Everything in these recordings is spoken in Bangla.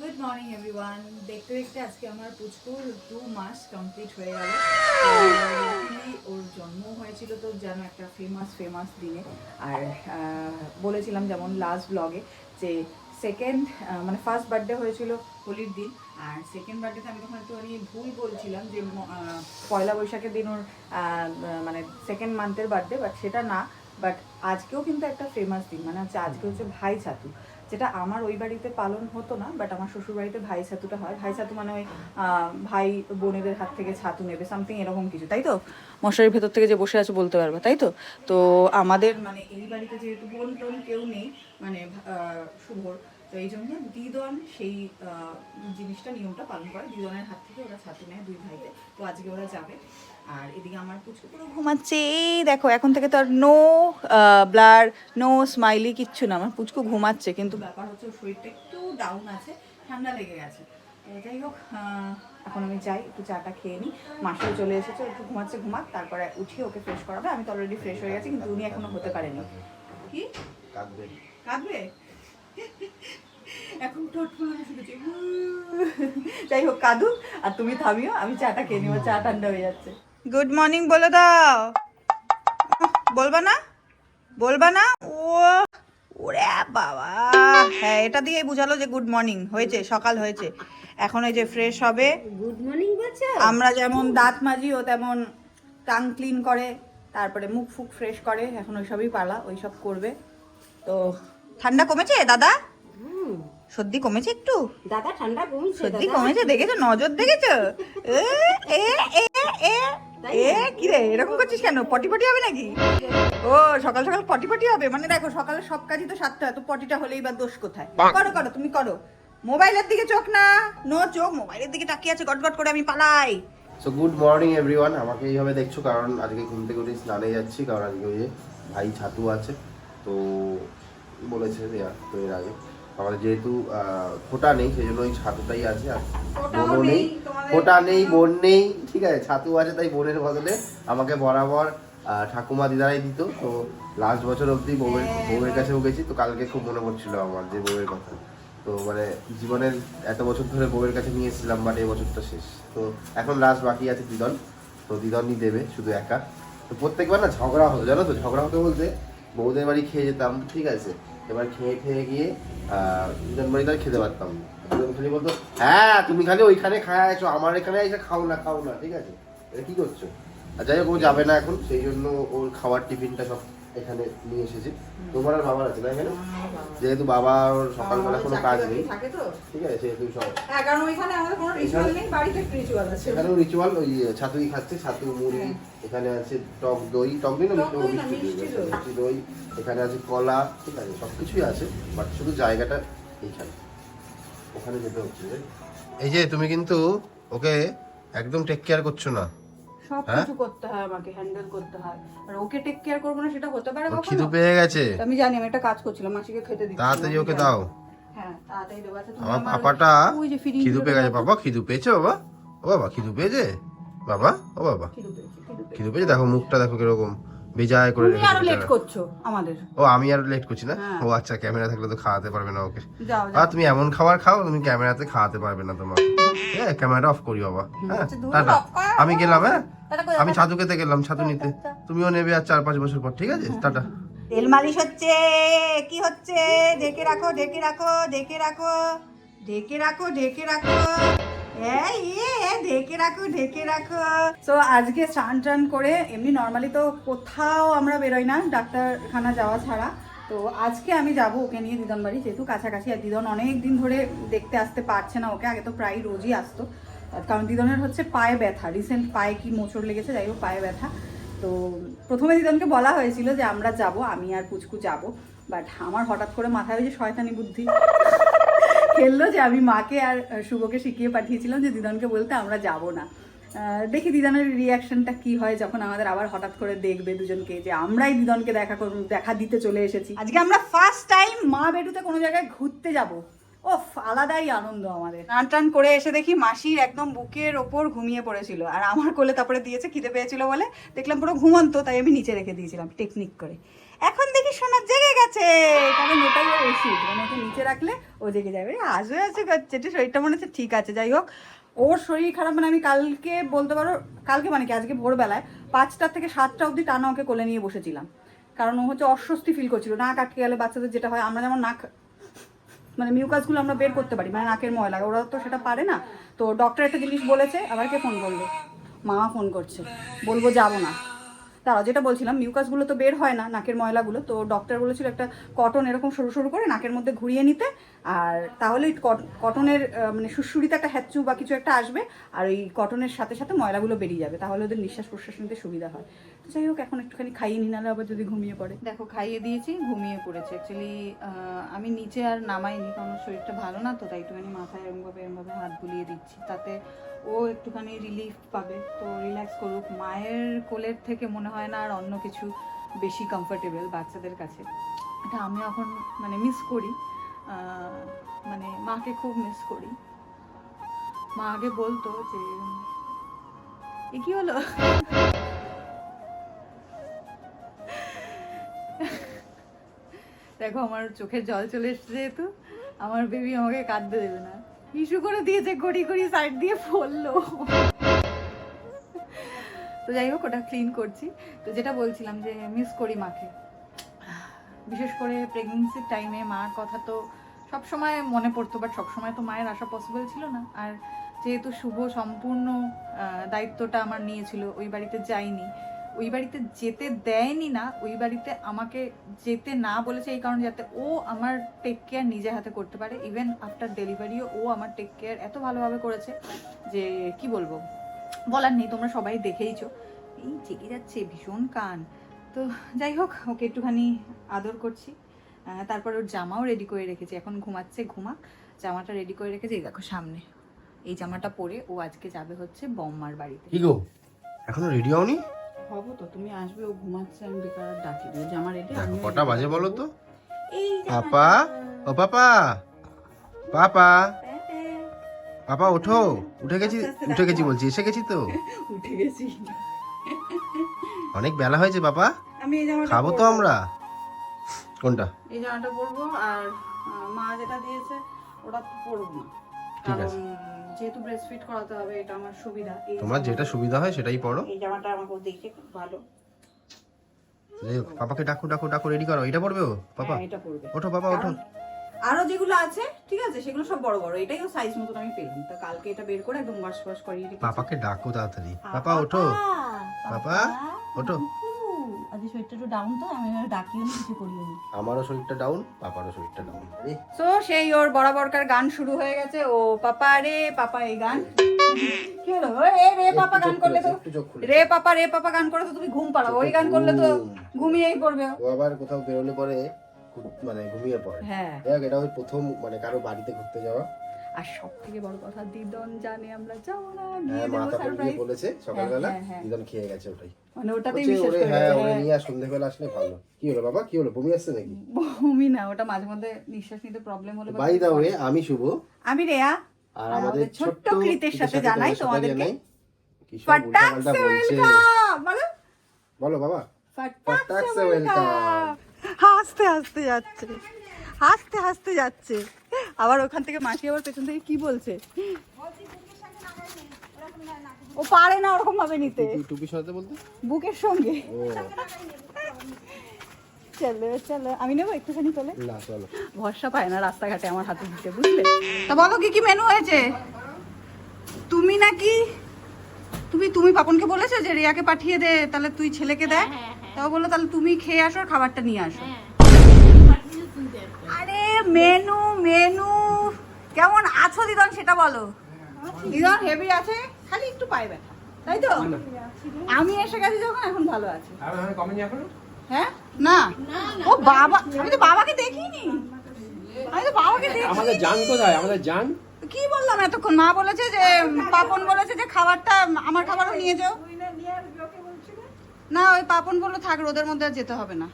গুড মর্নিং এভরিওয়ান দেখতে দেখতে আজকে আমার পুচকুর দু মাস কমপ্লিট হয়ে গেল। ওর জন্ম হয়েছিল তো যেন একটা ফেমাস ফেমাস দিনে। আর বলেছিলাম যেমন লাস্ট ব্লগে যে সেকেন্ড মানে ফার্স্ট বার্থডে হয়েছিল হোলির দিন। আর সেকেন্ড বার্থডেতে আমি তখন একটুখানি ভুল বলছিলাম যে পয়লা বৈশাখের দিন ওর মানে সেকেন্ড মান্থের বার্থডে বাট সেটা না। বাট আজকেও কিন্তু একটা ফেমাস দিন মানে হচ্ছে আজকে হচ্ছে ভাই ছাতু, যেটা আমার ওই বাড়িতে পালন হতো না বাট আমার শ্বশুর বাড়িতে ভাই ছাতুটা হয়। ভাই ছাতু মানে ওই ভাই বোনেদের হাত থেকে ছাতু নেবে সামথিং এরকম কিছু, তাই তো? মশারির ভেতর থেকে যে বসে আছে বলতে পারবে, তাই তো? তো আমাদের মানে এই বাড়িতে যেহেতু বোন টোন কেউ নেই মানে শুভর, তো এই জন্য দিদন সেই জিনিসটা, নিয়মটা পালন করে। দিদনের হাত থেকে ওরা ছাতু নেয় দুই ভাইতে, তো আজকে ওরা যাবে। আর এদিকে আমার পুচকু পুরো ঘুমাচ্ছে। এই দেখো এখন থেকে তো আর নো ব্লার নো স্মাইলি কিচ্ছু না আমার পুচকু ঘুমাচ্ছে কিন্তু ব্যাপার হচ্ছে শরীরটা একটু ডাউন আছে ঠান্ডা লেগে গেছে। যাই হোক এখন আমি যাই একটু চাটা খেয়ে নিই মাসেও চলে এসেছে একটু ঘুমাচ্ছে ঘুমাক তারপরে উঠিয়ে ওকে ফ্রেশ করাবে। আমি তো অলরেডি ফ্রেশ হয়ে গেছি কিন্তু উনি এখনও হতে পারেনি। কি? কাঁদবে। কাঁদবে? এখন ঠোঁট ফুলানো যাই হোক কাঁদুক আর তুমি থামিও আমি চাটা খেয়ে নিবো চা ঠান্ডা হয়ে যাচ্ছে। গুড মর্নিং বলে দাও। বলবা না? বলবা না? ও ওরে বাবা। হ্যাঁ এটা দিয়ে বুঝালো যে গুড মর্নিং হয়েছে সকাল হয়েছে। এখন এই যে ফ্রেশ হবে। গুড মর্নিং বলছো? আমরা যেমন দাঁত মাজি ও তেমন টাং ক্লিন করে তারপরে মুখ ফুক ফ্রেশ করে এখন ওইসবই পালা ওইসব করবে। তো ঠান্ডা কমেছে দাদা? সর্দি কমেছে একটু? দাদা ঠান্ডা কমছে সর্দি কমেছে দেখেছ? নজর দেখেছ? এ এ এ এ কি রে এরকম করছিস কেন? পটি পটি হবে নাকি? ও সকাল সকাল পটি পটি হবে? মানে দেখো সকালে সব কাজই তো সাতটা হয়, তো পটিটা হলেই বা দোষ কোথায়? করো করো তুমি করো। মোবাইলের দিকে চোখ না নো চোখ মোবাইলের দিকে তাকিয়ে আছে গট গট করে আমি পালাই। সো গুড মর্নিং এভরিওয়ান আমাকে এইভাবে দেখছ কারণ আজকে ঘুম থেকে উঠে স্নানে যাচ্ছি কারণ আজকে ওই যে ভাই ছাতু আছে তো বলেছে তো এর আগে। আমাদের যেহেতু ফোঁটা নেই সেই জন্য ওই ছাতুটাই আছে আর বোনও নেই, ফোঁটা নেই বোন নেই ঠিক আছে ছাতু আছে তাই বোনের বদলে আমাকে বরাবর ঠাকুমা দিদারাই দিত। তো লাস্ট বছর অবধি বউয়ের হ্যাঁ, বউয়ের কাছেও গেছি তো কালকে খুব মনে পড়ছিল আমার যে বউয়ের কথা। তো মানে জীবনের এত বছর ধরে বউয়ের কাছে নিয়ে এসেছিলাম বাট এই বছরটা শেষ। তো এখন লাস্ট বাকি আছে দিদন। তো দিদনই দেবে শুধু একা। তো প্রত্যেকবার না ঝগড়া হতো জানো তো ঝগড়া হতো বলতে বউদের বাড়ি খেয়ে যেতাম ঠিক আছে। এবার খেয়ে খেয়ে গিয়ে তার খেতে পারতাম না। খালি বলতো হ্যাঁ তুমি খালি ওইখানে খায় আছো আমার এখানে এসে খাও না খাও না, ঠিক আছে এটা কি করছ আর যাই হোক, ও যাবে না এখন, সেই জন্য ওর খাওয়ার টিফিনটা সব এখানে নিয়ে এসেছি। তোমার আর বাবার আছে না? এখানে যেহেতু বাবা ওর সকালবেলা কোনো কাজ নেই। ঠিক আছে সেহেতু সব হ্যাঁ কারণ ওইখানে আমাদের কোনো রিচুয়াল নেই বাড়িতে রিচুয়াল আছে। এখানেও রিচুয়াল ওই ছাতুই খাচ্ছে? ছাতু মুড়ি হ্যাঁ। এখানে আছে টক দই। টক দই না দই। মিষ্টি দই? এখানে আছে কলা ঠিক আছে সব কিছুই আছে বাট শুধু জায়গাটা এইখানে। ওখানে যেতে হচ্ছে এই যে তুমি কিন্তু ওকে একদম টেক কেয়ার করছ না। সব হ্যাঁ? কিছু করতে হয় আমাকে হ্যান্ডেল করতে হয়। আর ওকে টেক কেয়ার করব না সেটা হতে পারে কখনো। খিদু পেয়ে গেছে। আমি জানি আমি একটা কাজ করছিলাম মাসিকে খেতে দিচ্ছি। তাড়াতাড়ি ওকে দাও। হ্যাঁ তাড়াতাড়ি দেবো। আচ্ছা, তুমি আমার পাপাটা খিদু পেয়ে গেছে বাবা খিদু পেয়েছে বাবা? ও বাবা খিদু পেয়েছে? বাবা ও বাবা। খিদু খিদু পেয়েছে। খিদু পেয়েছে? দেখো মুখটা দেখো কীরকম। বেজায় করে তুমি আরও লেট করছ আমাদের। ও আমি আর লেট করছি না? হ্যাঁ। ও আচ্ছা ক্যামেরা থাকলে তো খাওয়াতে পারবে না ওকে। যাও আর তুমি এমন খাবার খাও তুমি ক্যামেরাতে খাওয়াতে পারবে না তোমার হ্যাঁ ক্যামেরাটা অফ করি বাবা। হ্যাঁ আচ্ছা, টাটা। আমি গেলাম হ্যাঁ? আমি। ছাতু খেতে গেলাম ছাতু নিতে। তুমিও নেবে আর চার পাঁচ বছর পর ঠিক আছে? টাটা। তেল মালিশ হচ্ছে। কি হচ্ছে? ঢেকে রাখো ঢেকে রাখো ঢেকে রাখো। ঢেকে রাখো ঢেকে রাখো। ঢেকে রাখো ঢেকে রাখো। তো আজকে স্নান টান করে এমনি নর্মালি তো কোথাও আমরা বেরোই না, ডাক্তারখানা যাওয়া ছাড়া। তো আজকে আমি যাব ওকে নিয়ে দিদন বাড়ি, যেহেতু কাছাকাছি, আর দিদন অনেক দিন ধরে দেখতে আসতে পারছে না ওকে, আগে তো প্রায় রোজই আসতো। কারণ দিদনের হচ্ছে পায়ে ব্যথা রিসেন্ট পায়ে কি মোচড় লেগেছে, যাই হোক, পায়ে ব্যথা। তো প্রথমে দিদনকে বলা হয়েছিল যে আমরা যাব, আমি আর পুচকু যাব। বাট আমার হঠাৎ করে মাথায় যে শয়তানি বুদ্ধি। খেললো যে আমি মাকে আর শুভকে শিখিয়ে পাঠিয়েছিলাম যে দিদনকে বলতে আমরা যাব না। দেখি দিদনের রিয়াকশনটা কি হয় যখন আমাদের আবার হঠাৎ করে দেখবে দুজনকে যে আমরাই দিদনকে দেখা দেখা দিতে চলে এসেছি। আজকে আমরা ফার্স্ট টাইম মা বেটুতে কোনো জায়গায় ঘুরতে যাব। ওফ আলাদাই আনন্দ আমাদের। টান টান করে এসে দেখি মাসির একদম বুকের ওপর ঘুমিয়ে পড়েছিল। আর আমার কোলে তারপরে দিয়েছে খিদে পেয়েছিল বলে দেখলাম পুরো ঘুমন্ত তাই আমি নিচে রেখে দিয়েছিলাম টেকনিক করে। এখন দেখি সোনা জেগে গেছে। কারণ ওটাই ওর ওষুধ মানে ওকে নিচে রাখলে ও জেগে যাবে। আসবে আসবে করছে, একটু শরীরটা মনে হচ্ছে ঠিক আছে, যাই হোক। ওর শরীর খারাপ মানে আমি কালকে বলতে পারো, কালকে মানে কি, আজকে ভোরবেলায় পাঁচটা থেকে সাতটা অবধি টানা ওকে কোলে নিয়ে বসেছিলাম। কারণ ও হচ্ছে অস্বস্তি ফিল করছিল, নাক আটকে গেলে বাচ্চাদের যেটা হয়, আমরা যেমন নাক মানে মিউকাসগুলো আমরা বের করতে পারি মানে নাকের ময়লা, ওরা তো সেটা পারে না। তো ডক্টর একটা জিনিস বলেছে, আবার কে ফোন করল? মামা ফোন করছে, বলব যাব না। তারা যেটা বলছিলাম মিউকাসগুলো তো বের হয় না, নাকের ময়লাগুলো। তো ডক্টর বলেছিল একটা কটন এরকম সরু সরু করে নাকের মধ্যে ঘুরিয়ে নিতে আর তাহলে কটনের মানে সুড়সুড়িতে একটা হ্যাচু বা কিছু একটা আসবে, আর ওই কটনের সাথে সাথে ময়লাগুলো বেরিয়ে যাবে, তাহলে ওদের নিঃশ্বাস প্রশ্বাস নিতে সুবিধা হয়। তো যাই হোক, এখন একটুখানি খাইয়ে নি নাহলে আবার যদি ঘুমিয়ে পড়ে। দেখো, খাইয়ে দিয়েছি, ঘুমিয়ে পড়েছে। অ্যাকচুয়ালি আমি নিচে আর নামাইনি, কারণ শরীরটা ভালো না, তো তাই একটুখানি মাথায় এরমভাবে এরমভাবে হাত বুলিয়ে দিচ্ছি, তাতে ও একটুখানি রিলিফ পাবে। তো রিল্যাক্স করুক, মায়ের কোলের থেকে মনে হয় না আর অন্য কিছু বেশি কমফোর্টেবল বাচ্চাদের কাছে। এটা আমি এখন মানে মিস করি। মানে মাকে খুব মিস করি। মা আগে বলতো যে, এ কি হলো? দেখো, আমার চোখের জল চলে এসছে যেহেতু, আমার বেবি আমাকে কাঁদতে দেবে না। ইস্যু করে দিয়েছে গড়ি গড়ি সাইড দিয়ে পড়ল। তো যাই হোক, ওটা ক্লিন করছি। তো যেটা বলছিলাম যে মিস করি মাকে। বিশেষ করে প্রেগনেন্সির টাইমে মার কথা তো সব সময় মনে পড়তো বাট সবসময় তো মায়ের আসা পসিবল ছিল না। আর যেহেতু শুভ সম্পূর্ণ দায়িত্বটা আমার নিয়েছিল, ওই বাড়িতে যাইনি, ওই বাড়িতে যেতে দেয়নি না, ওই বাড়িতে আমাকে যেতে না বলেছে এই কারণে যাতে ও আমার টেক কেয়ার নিজে হাতে করতে পারে। ইভেন আফটার ডেলিভারিও ও আমার টেক কেয়ার এত ভালোভাবে করেছে যে, কি বলব? বলার নেই, তোমরা সবাই দেখেইছো। এই জেগে যাচ্ছে, ভীষণ কান। তো যাই হোক ওকে একটুখানি আদর করছি। তারপর ওর জামাও রেডি করে রেখেছি। এখন ঘুমাচ্ছে ঘুমাক জামাটা রেডি করে রেখেছি। এই দেখো সামনে। এই জামাটা পরে ও আজকে যাবে হচ্ছে বম্মার বাড়িতে। কি গো? এখনও রেডি হওনি? হব তো। তুমি আসবে ও ঘুমাচ্ছে আমি বেকার ডাকি দিও জামা রেডি কটা বাজে বলো তো? এই পাপা? ও পাপা? পাপা? পাপা ওঠো। উঠে গেছি উঠে গেছি বলছি। এসে গেছি তো? উঠে গেছি। অনেক বেলা হয়েছে পাপা। আমি এই জামাটা খাব তো আমরা। কোনটা? এই জামাটা পরবো আর মা যেটা দিয়েছে ওটা পরবো না। ঠিক আছে। যেহেতু ব্রেস্ট ফিট করাতে হবে এটা আমার সুবিধা। তোমার যেটা সুবিধা হয় সেটাই পড়ো এই জামাটা আমাকে দিয়েছে খুব ভালো। পাপাকে ডাকো ডাকো ডাকো রেডি করো। এটা পড়বে ও পাপা? হ্যাঁ, এটা পরবে। ওঠো পাপা ওঠো। আরও যেগুলো আছে ঠিক আছে সেগুলো সব বড় বড়। এটাই ও সাইজ মতন আমি পেলাম। তো কালকে এটা বের করে একদম ওয়াশ ওয়াশ করিয়ে পাপাকে ডাকো তাড়াতাড়ি। পাপা ওঠো। পাপা, ওঠো। আজ শরীরটা একটু ডাউন তো আমি আর ডাকিও নি কিছু করিও নি। আমারও শরীরটা ডাউন পাপারও শরীরটা ডাউন তো সেই ওর বরাবরকার গান শুরু হয়ে গেছে। ও পাপা রে পাপা এই গান। কি হলো? এ রে পাপা গান করলে তো রে পাপা রে পাপা গান করে তো তুমি ঘুম পাড়াও। ওই গান করলে তো ঘুমিয়েই পড়বে। ও আবার কোথাও বেরোলে পরে মানে ঘুমিয়ে পড়ে। হ্যাঁ। এটা ওই প্রথম মানে কারও বাড়িতে ঘুরতে যাওয়া। আর সব থেকে বড় কথা দিদন জানে আমরা যাব না হ্যাঁ গিয়ে দেবো সারপ্রাইজ বলেছে সকালবেলা হ্যাঁ, হ্যাঁ। দিদন খেয়ে গেছে ওটাই। মানে ওটাতেই বিশ্বাস করে হ্যাঁ ওরে হ্যাঁ। নিয়ে সন্ধ্যেবেলা আসলে ভালো। কি হলো বাবা? কি হলো? বমি আসছে নাকি? বমি না ওটা মাঝে মধ্যে নিঃশ্বাস নিতে প্রবলেম হলে বাই দা ওয়ে আমি শুভ। আমি রেয়া। আর আমাদের ছোট্ট কৃতের সাথে জানাই তোমাদেরকে। কি সব উল্টাপাল্টা বলছে। বলো। বলো বাবা। ফটাক ফটাক সে সে ওয়েলকাম হাসতে হাসতে যাচ্ছে। হাসতে হাসতে যাচ্ছে। আবার ওখান থেকে মাসি আবার পেছন থেকে কি বলছে? ও পারে না ওরকম ভাবে নিতে। টুপি- টুপি সরাতে বলতে? বুকের সঙ্গে। চলো চলো। আমি নেব একটুখানি তোলে? না চলো। ভরসা পায় না রাস্তাঘাটে আমার হাতে দিতে বুঝলে? তা বলো কি কি মেনু হয়েছে? তুমি নাকি তুমি তুমি পাপনকে বলেছ যে রিয়াকে পাঠিয়ে দে তাহলে তুই ছেলেকে দেখ। তাও বলল তাহলে তুমি খেয়ে আসো আর খাবারটা নিয়ে আসো। Menu menu. কেমন আছো দিদন সেটা বলো। দিদন হেভি আছে। খালি একটু পায়ে ব্যথা। তাই তো? আমি এসে গেছি যখন এখন ভালো আছে। হ্যাঁ? না। ও বাবা আমি তো বাবাকে দেখিনি। আমি তো বাবাকে দেখি আমাদের জান কোথায়? আমাদের জান? কি বললাম এতক্ষণ? মা বলেছে যে পাপন বলেছে যে খাবারটা আমার খাবারও নিয়ে যাও। না ওই পাপন বলল থাক রোদের মধ্যে আর যেতে হবে না।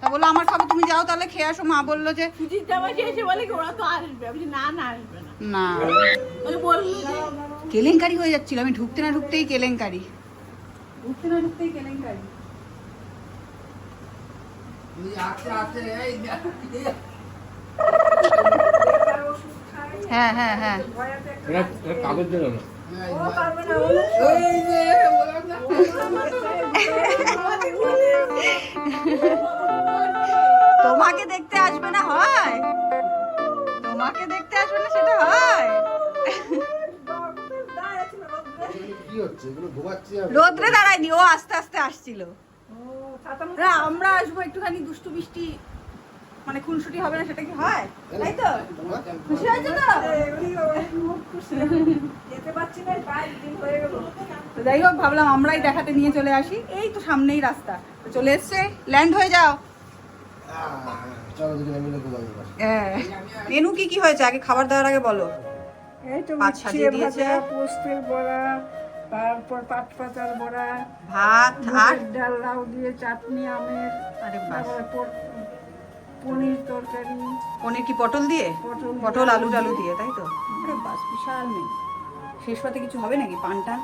তা বলল আমার খাবার তুমি যাও তাহলে খেয়ে আসো মা বলল যে এসে বলে ওরা তো আসবে না না আসবে না কেলেঙ্কারি হয়ে যাচ্ছিল আমি ঢুকতে না ঢুকতেই কেলেঙ্কারি ঢুকতে না ঢুকতেই কেলেঙ্কারি হ্যাঁ হ্যাঁ হ্যাঁ কাগজ দিল না তোমাকে দেখতে আসবে না হয়? তোমাকে দেখতে আসবে না সেটা হয়? রোদ্রে দাঁড়ায়নি ও আস্তে আস্তে আসছিল। আমরা আসব একটুখানি দুষ্টু মিষ্টি মানে খুনসুটি হবে না সেটা কি হয়? তাই তো? খুশি হয়েছে তো? তো যাই হোক ভাবলাম আমরাই দেখাতে নিয়ে চলে আসি। এই তো সামনেই রাস্তা। তো চলে এসছে ল্যান্ড হয়ে যাও চলো দুজনে মিলে ঘুমাই এবার হ্যাঁ। মেনু কি কি হয়েছে? আগে খাবার দাওয়ার আগে বলো। সাজিয়ে দিয়েছে। পোস্তের বড়া তারপর পাট পাতার বড়া ভাত আর ডাল লাউ দিয়ে চাটনি আমের আরে পনির তরকারি। পনির কি পটল দিয়ে? পটল পটল আলু দিয়ে। তাই তো? আরে বাস বিশাল মেনু শেষ পাতে কিছু হবে নাকি পান টান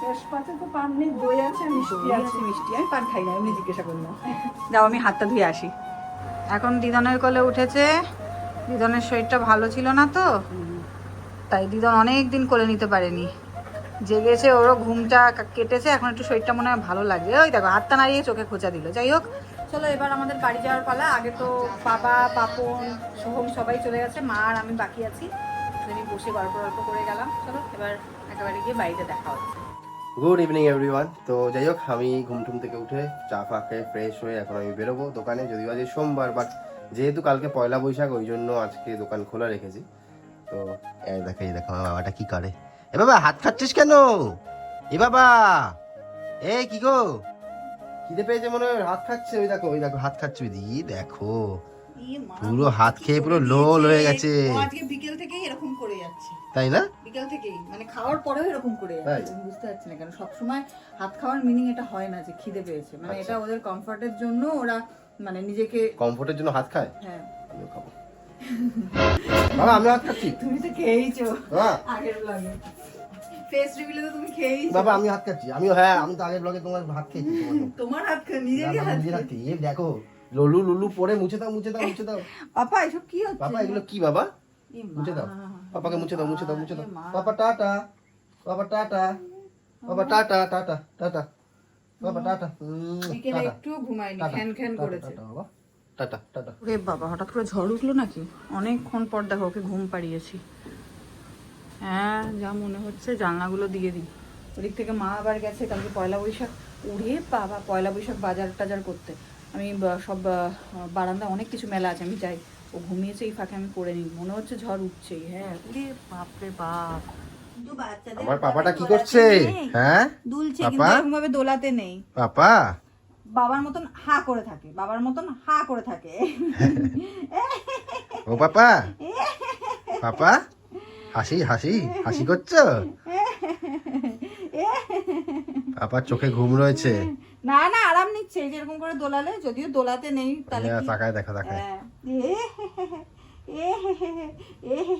শেষ পাতে তো পান নেই দই আছে মিষ্টি আছে মিষ্টি। আমি পান খাই না এমনি জিজ্ঞাসা করলাম। যাও আমি হাতটা ধুয়ে আসি। এখন দিদনের কোলে উঠেছে। দিদনের শরীরটা ভালো ছিল না তো। তাই দিদন অনেক দিন কোলে নিতে পারেনি। জেগেছে ওরও ঘুমটা কেটেছে, এখন একটু শরীরটা মনে হয় ভালো লাগে ওই দেখো, হাতটা নাড়িয়ে চোখে খোঁচা দিল। যাই হোক, চলো এবার আমাদের বাড়ি যাওয়ার পালা। আগে তো বাবা, পাপন, সোহম সবাই চলে গেছে, মা আর আমি বাকি আছি। আমি বসে গল্প গল্প করে গেলাম। চলো, এবার একেবারে গিয়ে বাড়িতে দেখা হচ্ছে। গুড ইভিনিং এভরিওয়ান তো যাই হোক আমি ঘুম টুম থেকে উঠে চা ফা খেয়ে ফ্রেশ হয়ে এখন আমি বেরোবো দোকানে। যদিও আজ সোমবার বাট যেহেতু কালকে পয়লা বৈশাখ, ওই জন্য আজকে দোকান খোলা রেখেছি। তো, এই দেখো এই দেখো, আমার বাবাটা কি করে? এ বাবা, হাত খাচ্ছিস কেন? এ বাবা! এ, কি গো? খিদে পেয়েছে মনে হয় হাত খাচ্ছে। ওই দেখো ওই দেখো, হাত খাচ্ছে। ওই দেখো পুরো হাত খেয়ে পুরো লোল হয়ে গেছে। আজকে বিকেল থেকেই এরকম করে যাচ্ছে। তাই না? বিকেল থেকেই। মানে খাওয়ার পরেও এরকম করে যাচ্ছে? আমি বুঝতে পারছি না কেন। সবসময় হাত খাওয়ার মিনিং এটা হয় না যে খিদে পেয়েছে। মানে আচ্ছা। এটা ওদের কমফর্টের জন্য ওরা মানে নিজেকে কমফোর্টের জন্য হাত খায়? হ্যাঁ। আমিও খাব। বাবা আমি হাত খাচ্ছি। তুমি তো খেয়েইছো। আগের ব্লগে ফেস রিভিলে তো তুমি খেয়েইছো। বাবা আমি হাত খাচ্ছি। আমিও হ্যাঁ আমি তো আগের ব্লগে তোমার ভাত খেয়েছি তোমার হাত খা নিজেরই না, না, হাত খেয়ে। দেখো ললু লুলু পরে মুছে দাও মুছে দাও মুছে দাও। পাপা এসব কি হচ্ছে? পাপা এগুলো কি বাবা? মুছে দাও। পাপাকে মুছে দাও মুছে দাও মুছে দাও। Papa tata. পাপা টাটা। বাবা টাটা টাটা টাটা। বাবা টাটা। বিকেলে একটু ঘুমায়নি খ্যান খ্যান করেছে। টাটা, বাবা। টাটা টাটা। ওরে বাবা হঠাৎ করে ঝড় উঠল নাকি? অনেকক্ষণ পর দেখো ওকে ঘুম পাড়িয়েছি। হ্যাঁ যা মনে হচ্ছে জানলাগুলো দিয়ে দিই। ওদিক থেকে মা আবার গেছে কালকে পয়লা বৈশাখ। উড়ে বাবা পয়লা বৈশাখ বাজার টাজার করতে। আমি সব বারান্দা অনেক কিছু মেলা আছে আমি যাই। ও ঘুমিয়েছে এই ফাঁকে আমি করে নিই। মনে হচ্ছে ঝড় উঠছেই হ্যাঁ। ওরে বাপরে বাপ। আমার পাপাটা কি করছে? হ্যাঁ? দুলছে কিন্তু এরকম ভাবে দোলাতে নেই। পাপা? বাবার মতন হা করে থাকে বাবার মতন হা করে থাকে। ও পাপা? পাপা? হাসি হাসি হাসি করছ? পাপার চোখে ঘুম রয়েছে। না না আরাম নিচ্ছে এই যেরকম করে দোলালে যদিও দোলাতে নেই তাহলে কি- তাকায় দেখো তাকায়। হ্যাঁ।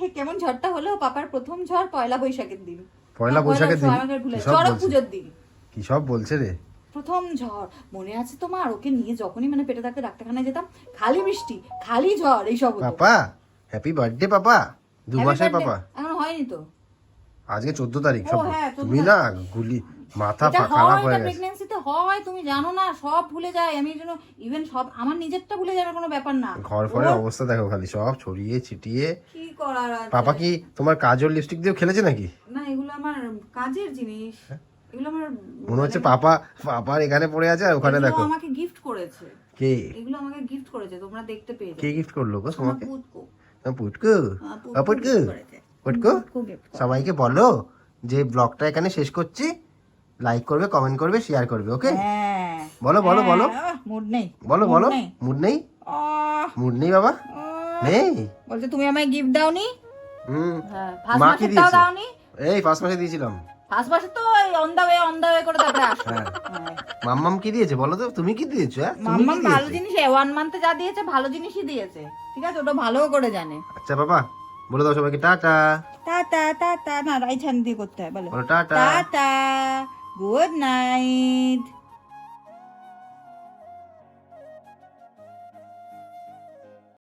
কেমন ঝড়টা হলো? পাপার প্রথম ঝড় পয়লা বৈশাখের দিন। পয়লা বৈশাখের দিন? চড়ক? পুজোর দিন। কি সব বলছে রে? প্রথম ঝড়। মনে আছে তোমার? ওকে নিয়ে যখনই মানে পেটে থাকতে ডাক্তারখানায় যেতাম খালি বৃষ্টি খালি ঝড় এইসব। Papa happy birthday papa. দু মাসের পাপা? এখনও হয়নি তো। আজকে চোদ্দ তারিখ সব। হ্যাঁ, 14 তুমি না গুলি মাথা খারাপ হয়ে গেছে। প্রেগন্যান্সিতে হয় তুমি জানো না সব ভুলে যায়। আমি যেন ইভেন সব আমার নিজেরটা ভুলে যাবে কোনো ব্যাপার না। ঘর ওর অবস্থা দেখো খালি সব ছড়িয়ে ছিটিয়ে। কি করার আছে? পাপা কি তোমার কাজল লিপস্টিক দিয়েও খেলেছে নাকি? না এগুলো আমার কাজের জিনিস। এগুলো আমার? মনে হচ্ছে পাপা পাপার এখানে পড়ে আছে আর ওখানে দেখো। আমাকে গিফট করেছে। কে? এগুলো আমাকে গিফট করেছে তোমরা দেখতে পেয়েছ কে গিফট করল গো তোমাকে? পুটকু। আমার পুটকু পুটকু। পুটকু gift করেছে। সবাইকে বলো যে ব্লগটা এখানে শেষ করছি। লাইক করবে কমেন্ট করবে শেয়ার করবে ওকে হ্যাঁ। বলো বলো বলো। মুড নেই। বলো বলো। মুড নেই? মুড নেই বাবা। নেই? বলতে তুমি আমায় গিফট দাওনি? হুম। হ্যাঁ ফার্স্ট মা কি মাসেরটাও দিয়েছে? দাওনি। এই ফার্স্ট মাসে দিয়েছিলাম। মাসে তো ওই অন্ধা হয়ে অন্ধা হয়ে করে তারপরে আসো হ্যাঁ। হ্যাঁ। মাম্মাম কি দিয়েছে বলো তো? তুমি কি দিয়েছ হ্যাঁ? মাম্মাম ভালো জিনিস ওয়ান মান্থে যা দিয়েছে ভালো জিনিসই দিয়েছে। ঠিক আছে? ওটা ভালো করে জানে। আচ্ছা বাবা বলে দাও সবাইকে টাটা। Tata tata. না রাইট হ্যান্ড দিয়ে করতে হয় বলো। বলো টাটা। টাটা। Good night